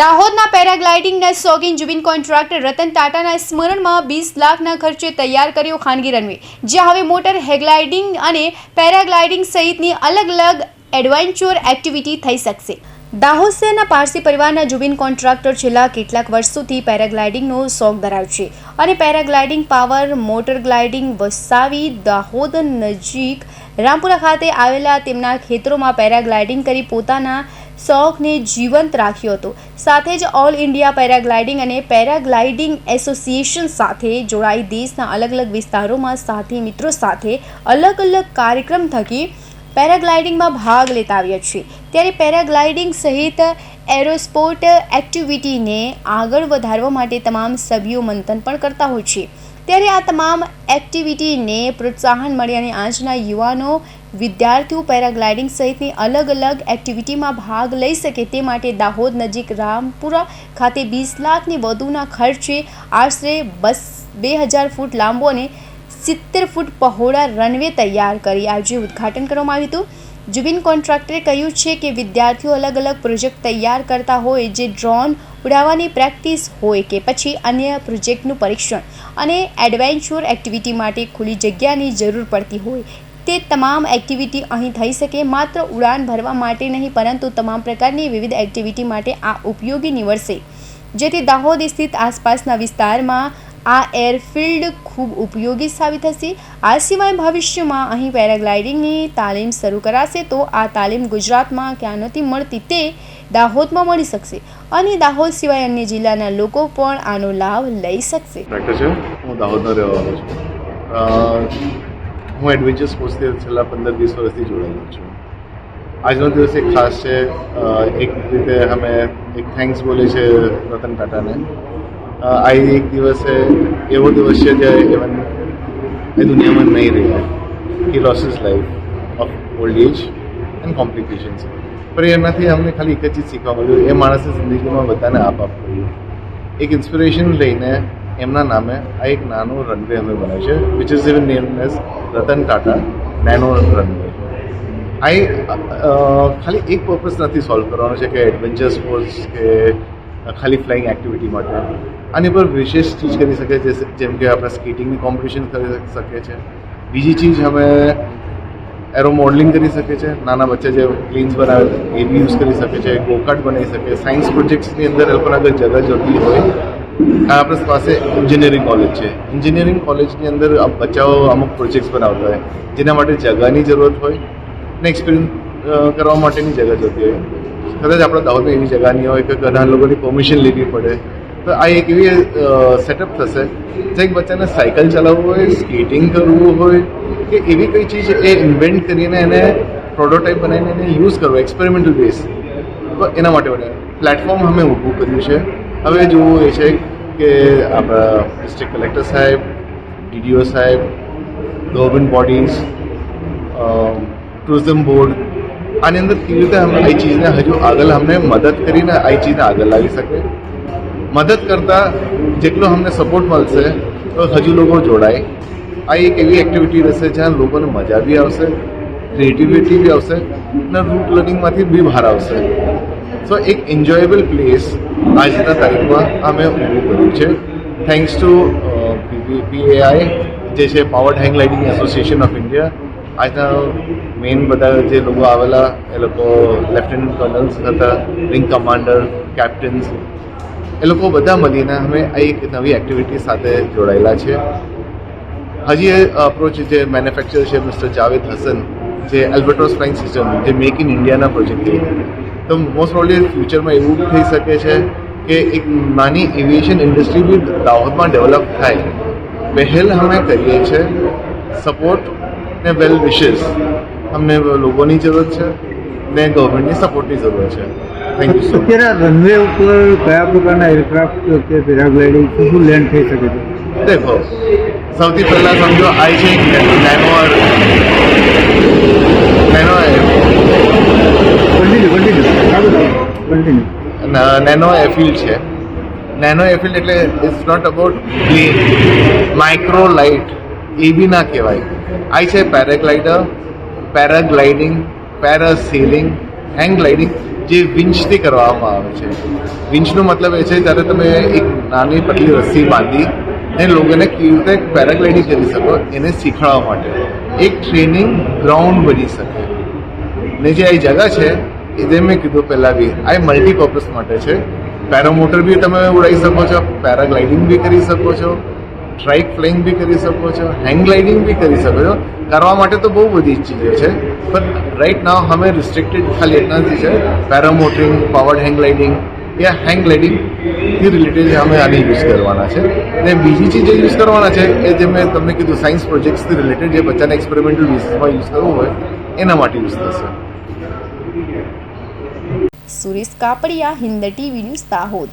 દાહોદના પેરાગ્લાઇડિંગના શોખીન જુબિન કોન્ટ્રાક્ટર રતન ટાટાના સ્મરણમાં વીસ લાખના ખર્ચે તૈયાર કર્યો ખાનગી રનવે, જ્યાં હવે મોટર હેગ્લાઇડિંગ અને પેરાગ્લાઇડિંગ સહિતની અલગ અલગ એડવેન્ચર એક્ટિવિટી થઈ શકશે. દાહોદ શહેરના પારસી પરિવારના જુબિન કોન્ટ્રાક્ટર છેલ્લા કેટલાક વર્ષોથી પેરાગ્લાઇડિંગનો શોખ ધરાવે છે અને પેરાગ્લાઇડિંગ પાવર, મોટર ગ્લાઇડિંગ વસાવી દાહોદ નજીક રામપુરા ખાતે આવેલા તેમના ખેતરોમાં પેરાગ્લાઇડિંગ કરી પોતાના શોખને જીવંત રાખ્યો હતો. સાથે જ ઓલ ઇન્ડિયા પેરાગ્લાઇડિંગ અને પેરાગ્લાઇડિંગ એસોસિએશન સાથે જોડાઈ દેશના અલગ અલગ વિસ્તારોમાં સાથી મિત્રો સાથે અલગ અલગ કાર્યક્રમ થકી પેરાગ્લાઇડિંગમાં ભાગ લેતા આવ્યા છે ત્યારે પેરાગ્લાઇડિંગ સહિત એરોસ્પોર્ટ એક્ટિવિટીને આગળ વધારવા માટે તમામ સભ્યો મંથન પણ કરતા હોય છે. ત્યારે આ તમામ એક્ટિવિટીને પ્રોત્સાહન મળે અને આજના યુવાનો વિદ્યાર્થીઓ પેરાગ્લાઇડિંગ સહિતની અલગ અલગ એક્ટિવિટીમાં ભાગ લઈ શકે તે માટે દાહોદ નજીક રામપુરા ખાતે વીસ લાખની વધુના ખર્ચે આશરે બસ બે હજાર ફૂટ લાંબો અને સિત્તેર ફૂટ પહોળા રનવે તૈયાર કરી આજે ઉદ્ઘાટન કરવામાં આવ્યું હતું. જુબિન કોન્ટ્રાક્ટરે કહ્યું છે કે વિદ્યાર્થીઓ અલગ અલગ પ્રોજેક્ટ તૈયાર કરતા હોય જે ડ્રોન ઉડાવવાની પ્રેક્ટિસ હોય કે પછી અન્ય પ્રોજેક્ટનું પરીક્ષણ અને એડવેન્ચર એક્ટિવિટી માટે ખુલ્લી જગ્યાની જરૂર પડતી હોય, તે તમામ એક્ટિવિટી અહીં થઈ શકે. માત્ર ઉડાન ભરવા માટે નહીં, પરંતુ તમામ પ્રકારની વિવિધ એક્ટિવિટી માટે આ ઉપયોગી નીવડશે. જેથી દાહોદ સ્થિત આસપાસના વિસ્તારમાં આ એરફિલ્ડ ખૂબ ઉપયોગી સાબિત થશે આ સિવાય ભવિષ્યમાં અહીં પેરાગ્લાઇડિંગની તાલીમ શરૂ કરાશે તો આ તાલીમ ગુજરાતમાં ક્યાં નથી મળતી તે દાહોદમાં મળી શકશે. અને દાહોદ સિવાય અન્ય જિલ્લાના લોકો પણ આનો લાભ લઈ શકશે. હું એડવેન્ચર સ્પોર્ટ્સથી છેલ્લા પંદર વીસ વર્ષથી જોડાયેલો છું. આજનો દિવસ એક ખાસ છે. એક રીતે અમે એક થેન્ક્સ બોલે છે રતન ટાટાને. અ, આ એક દિવસે એવો દિવસ છે જે ઇવન એ દુનિયામાં નહીં રહ્યા he loss is life of old age and complications પણ એનાથી અમને ખાલી એક જ ચીજ શીખવા મળ્યું. એ માણસે જિંદગીમાં બધાને આપ આપ કર્યું. એક ઇન્સ્પિરેશન લઈને એમના નામે આ એક નાનો રનવે અમે બનાવ્યો છે which is even name as Ratan Tata Nano runway આ ખાલી એક પર્પઝ નથી સોલ્વ કરવાનો છે કે એડવેન્ચર સ્પોર્ટ્સ કે ખાલી ફ્લાઇંગ એક્ટિવિટી માટે. આની પર વિશેષ ચીજ કરી શકે છે જેમ કે આપણે સ્કેટિંગની કોમ્પિટિશન કરી શકે છે. બીજી ચીજ અમે એરો મોડલિંગ કરી શકે છે. નાના બચ્ચા જે પ્લેન્સ બનાવે છે, એ બી યુઝ કરી શકે છે ગોકાર્ટ બનાવી શકે સાયન્સ પ્રોજેક્ટ્સની અંદર એ લોકોને અગર જગા જોતી હોય આપણી પાસે એન્જિનિયરિંગ કોલેજ છે. એન્જિનિયરિંગ કોલેજની અંદર બચ્ચાઓ અમુક પ્રોજેક્ટ્સ બનાવતા હોય, જેના માટે જગાની જરૂરત હોય ને એક્સપિરિયન્સ કરવા માટેની જગા જોતી હોય. કદાચ આપણા દાહોદમાં એવી જગા નહીં હોય કે ઘણા લોકોની પરમિશન લેવી પડે. તો આ એક એવી સેટઅપ થશે જે એક બચ્ચાને સાયકલ ચલાવવું હોય સ્કેટિંગ કરવું હોય કે એવી કઈ ચીજ એ ઇન્વેન્ટ કરીને એને પ્રોટોટાઇપ બનાવીને એને યુઝ કરવો એક્સપેરિમેન્ટલ બેઝ તો એના માટે બને પ્લેટફોર્મ અમે ઊભું કર્યું છે. હવે જોવું એ છે કે આપણા ડિસ્ટ્રિક્ટ કલેક્ટર સાહેબ ડીડીઓ સાહેબ ગવર્મેન્ટ બોડીઝ ટુરિઝમ બોર્ડ આની અંદર કેવી રીતે અમે આ ચીજને હજુ આગળ અમને મદદ કરીને આ ચીજને આગળ લાવી શકે મદદ કરતાં જેટલો અમને સપોર્ટ મળશે, તો હજુ લોકો જોડાય. આ એક એવી એક્ટિવિટી રહેશે જ્યાં લોકોને મજા બી આવશે ક્રિએટિવિટી બી આવશે અને રૂટ લર્નિંગમાંથી બી બહાર આવશે. સો એક એન્જોયેબલ પ્લેસ આજના તારીખમાં અમે ઊભું કર્યું છે. થેન્ક્સ ટુ પીએઆઈ જે છે power hang lighting association of India આજના મેઇન બધા જે લોકો આવેલા, એ લોકો લેફ્ટનન્ટ કર્નલ્સ હતા વિંગ કમાન્ડર કેપ્ટન્સ એ લોકો બધા મળીને અમે આ એક નવી એક્ટિવિટી સાથે જોડાયેલા છે. હજી એ અપ્રોચ જે મેન્યુફેક્ચર છે મિસ્ટર જાવેદ હસન જે એલ્બર્ટોસ ફ્લાઇંગ સિસ્ટમ જે મેક ઇન ઇન્ડિયાના પ્રોજેક્ટ તો મોસ્ટ પ્રોબ્લી ફ્યુચરમાં એવું થઈ શકે છે કે એક નાની એવિએશન ઇન્ડસ્ટ્રી બી દાહોદમાં ડેવલપ થાય. પહેલ અમે કરીએ છીએ સપોર્ટ ને વેલ વિશેસ અમને લોકોની જરૂર છે ને ગવર્મેન્ટની સપોર્ટની જરૂર છે. થેન્ક યુ અત્યારે રનવે ઉપર કયા પ્રકારના એરક્રાફ્ટ કે પેરાગ્લાઇડિંગ શું લેન્ડ થઈ શકે છે? દેખો સૌથી પહેલાં સમજો આઈ છે nano nano continue continue continue nano એફિલ્ડ છે. નેનો એફિલ્ડ એટલે it's not about plane micro light A B ના કહેવાય. આ છે paraglider, paragliding, parasailing, hang gliding જે વિંચથી કરવામાં આવે છે. વિંચનો મતલબ એ છે, જ્યારે તમે એક નાની પતલી રસ્સી બાંધી અને લોકોને કેવી રીતે પેરાગ્લાઇડિંગ કરી શકો એને શીખવાડવા માટે એક ટ્રેનિંગ ગ્રાઉન્ડ બની શકે. ને જે આ જગા છે, એ મેં કીધું પહેલાં બી, આ મલ્ટીપર્પઝ માટે છે. પેરામોટર બી તમે ઉડાવી શકો છો, પેરાગ્લાઇડિંગ બી કરી શકો છો. ટ્રાઇક ફ્લાઇંગ બી કરી શકો છો હેંગ ગ્લાઇડિંગ બી કરી શકો છો. કરવા માટે તો બહુ બધી ચીજો છે, પણ રાઇટ નાવ અમે રિસ્ટ્રિક્ટેડ ખાલી એટલાથી છે પેરામોટરિંગ પાવર્ડ હેંગ ગ્લાઇડિંગ યા હેંગ ગ્લાઇડિંગથી રિલેટેડ અમે આને યુઝ કરવાના છે. અને બીજી ચીજ જે યુઝ કરવાના છે, એ જે મેં તમને કીધું સાયન્સ પ્રોજેક્ટ્સથી રિલેટેડ જે બચ્ચાને એક્સપેરિમેન્ટલ બેસિસમાં યુઝ કરવું હોય, એના માટે યુઝ થશે. Suresh Kapadia, Hind TV news Dahod.